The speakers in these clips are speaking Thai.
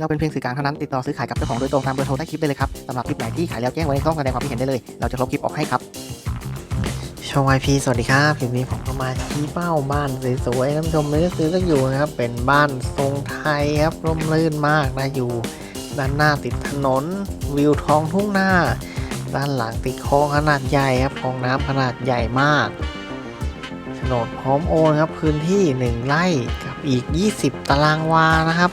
เราเป็นเพียงสื่อกลางเท่านั้นติดต่อซื้อขายกับเจ้าของโดยตรงตามเบอร์โทรใต้คลิปได้เลยครับสำหรับคลิปไหนที่ขายแล้วแจ้งไว้ในช่องแสดงความคิดเห็นได้เลย เราจะลบคลิปออกให้ครับชวไอพีสวัสดีครับคลิปนี้ผมก็มาชี้เป้าบ้านสวยๆท่านผู้ชมไม่ได้ซื้อก็อยู่นะครับ เป็นบ้านทรงไทยครับร่มรื่นมากนะอยู่ ด้านหน้าติดถนนวิวท้องทุ่งหน้า ด้านหลังติดคลองขนาดใหญ่ครับคลองน้ำขนาดใหญ่มากโฉนดพร้อมโอนครับพื้นที่ 1 ไร่กับอีก 20 ตารางวานะครับ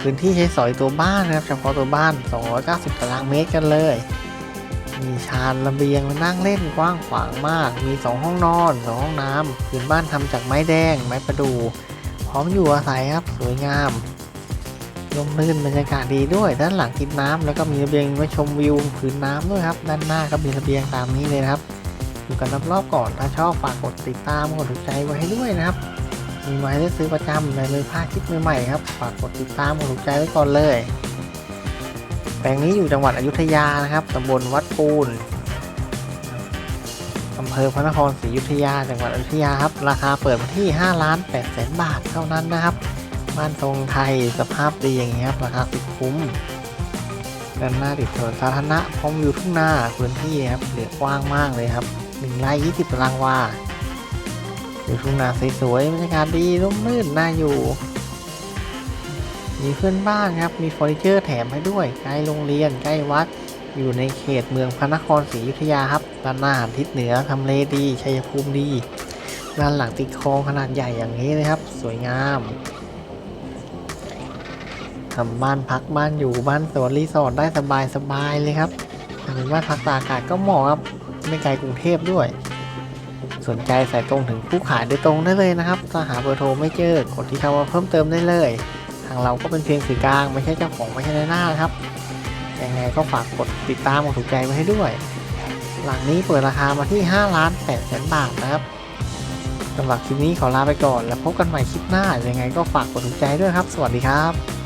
พื้นที่ใช้สอยตัวบ้านนะครับเฉพาะตัวบ้าน 290 ตารางเมตรกันเลย มีชานระเบียงนั่งเล่นกว้างขวางมาก มี 2 ห้องนอน 2 ห้องน้ำพื้นบ้านทำจากไม้แดง ไม้ประดูพร้อมอยู่อาศัยครับสวยงามลมลื่นบรรยากาศดีด้วย ด้านหลังติดน้ำแล้วก็มีระเบียงไว้ชมวิวผืนน้ำด้วยครับ ด้านหน้าก็มีระเบียงตามนี้เลยนะครับ อยู่กันรอบๆก่อนถ้าชอบฝากกดติดตามกดถูกใจไว้ให้ด้วยนะครับ มีไว้ได้ซื้อประจำในเลยพลาคลิปใหม่ๆครับ ฝากกดติดตามกดถูกใจไว้ก่อนเลย แปลงนี้อยู่จังหวัดอยุธยานะครับตำบลวัดปูนอำเภอพระนครศรีอยุธยา จังหวัดอยุธยาครับ ราคาเปิดมาที่5ล้าน8แสนบาทเท่านั้นนะครับ บ้านทรงไทยสภาพดีอย่างเงี้ครับ ราคาสุดคุ้มด้านหน้าติดถนนสาธารณะพร้อมวิวทุ่งนาพื้นที่ครับเหลือกว้างมากเลยครับ1ไร่20ตารางวา วิวทุ่งนาสวยๆบรรยากาศดีร่มรื่นน่าอยู่ มีเพื่อนบ้านครับ มีเฟอร์นิเจอร์แถมให้ด้วย ใกล้โรงเรียน ใกล้วัด อยู่ในเขตเมืองพระนครศรีอยุธยาครับด้านหน้าทิศเหนือทำเลดี ชัยภูมิดี ด้านหลังติดคลองขนาดใหญ่อย่างนี้เลยครับ สวยงามทำบ้านพักบ้านอยู่บ้านสวนรีสอร์ทได้สบายสบายเลยครับถ้าเป็นบ้านพักตากอากาศก็เหมาะครับ ไม่ไกลกรุงเทพด้วย สนใจสายตรงถึงผู้ขายโดยตรงได้เลยนะครับถ้าหาเบอร์โทรไม่เจอกดที่คำว่าเพิ่มเติมได้เลย ทางเราก็เป็นเพียงสื่อกลางไม่ใช่เจ้าของไม่ใช่ในหน้านะครับยังไงก็ฝากกดติดตามกดถูกใจไว้ให้ด้วย หลังนี้เปิดราคามาที่5ล้าน8แสนบาทนะครับสำหรับคลิปนี้ขอลาไปก่อน แล้วพบกันใหม่คลิปหน้ายังไงก็ฝากกดถูกใจด้วยครับ สวัสดีครับ